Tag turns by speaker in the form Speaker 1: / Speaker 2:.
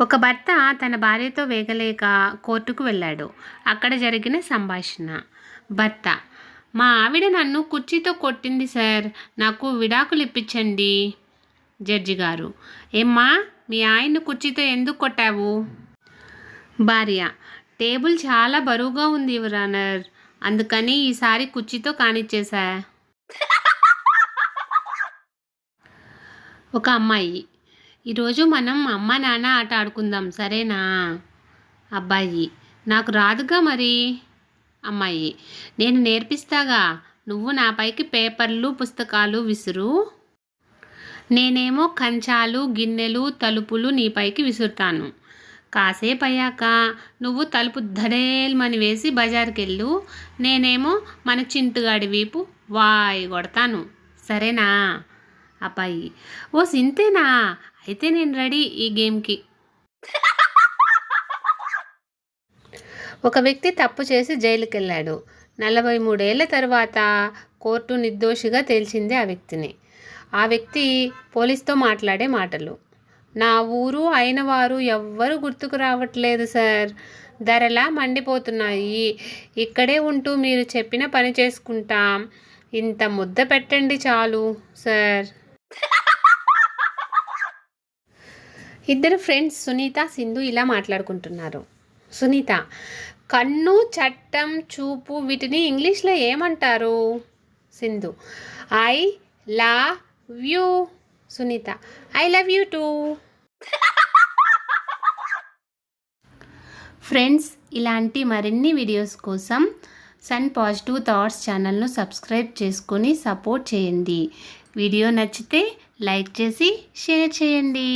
Speaker 1: ఒక భర్త తన భార్యతో వేగలేక కోర్టుకు వెళ్ళాడు. అక్కడ జరిగిన సంభాషణ. భర్త మా ఆవిడ నన్ను కుర్చీతో కొట్టింది సార్. నాకు విడాకులు ఇప్పించండి. జడ్జి గారు ఏమ్మా మీ ఆయన్ను కుర్చీతో ఎందుకు కొట్టావు? భార్య టేబుల్ చాలా బరువుగా ఉంది యువరానర్ అందుకని ఈసారి కుర్చీతో కానిచ్చేసా ఒక అమ్మాయి ఈరోజు మనం అమ్మ నాన్న ఆట ఆడుకుందాం సరేనా? అబ్బాయి నాకు రాదుగా మరి? అమ్మాయి నేను నేర్పిస్తాగా? నువ్వు నాపైకి పేపర్లు పుస్తకాలు విసురు? నేనేమో కంచాలు గిన్నెలు తలుపులు నీపైకి విసురుతాను. కాసేపు అయ్యాక నువ్వు తలుపు ధడేల్మని వేసి బజార్కి వెళ్ళు నేనేమో మన చింటుగాడి వీపు వాయి కొడతాను. సరేనా? అబ్బాయి. ఓ సింతేనా? అయితే నేను రెడీ ఈ గేమ్కి. ఒక వ్యక్తి తప్పు చేసి జైలుకి వెళ్ళాడు నలభై మూడేళ్ళ తర్వాత కోర్టు నిర్దోషిగా తేల్చింది ఆ వ్యక్తిని. ఆ వ్యక్తి పోలీస్తో మాట్లాడే మాటలు. నా ఊరు అయిన వారు ఎవ్వరు గుర్తుకు రావట్లేదు సార్. ధరలా మండిపోతున్నాయి. ఇక్కడే ఉంటూ మీరు చెప్పిన పని చేసుకుంటాం. ఇంత ముద్ద పెట్టండి చాలు సార్. ఇద్దరు ఫ్రెండ్స్ సునీత సింధు ఇలా మాట్లాడుకుంటున్నారు. సునీత కన్ను చట్టం చూపు వీటిని ఇంగ్లీష్లో ఏమంటారు? Sindhu I love you. Sunita I love you too. Friends ఇలాంటి మరిన్ని వీడియోస్ కోసం సన్ పాజిటివ్ థాట్స్ ఛానల్ను సబ్స్క్రైబ్ చేసుకొని సపోర్ట్ చేయండి. వీడియో నచ్చితే లైక్ చేసి షేర్ చేయండి.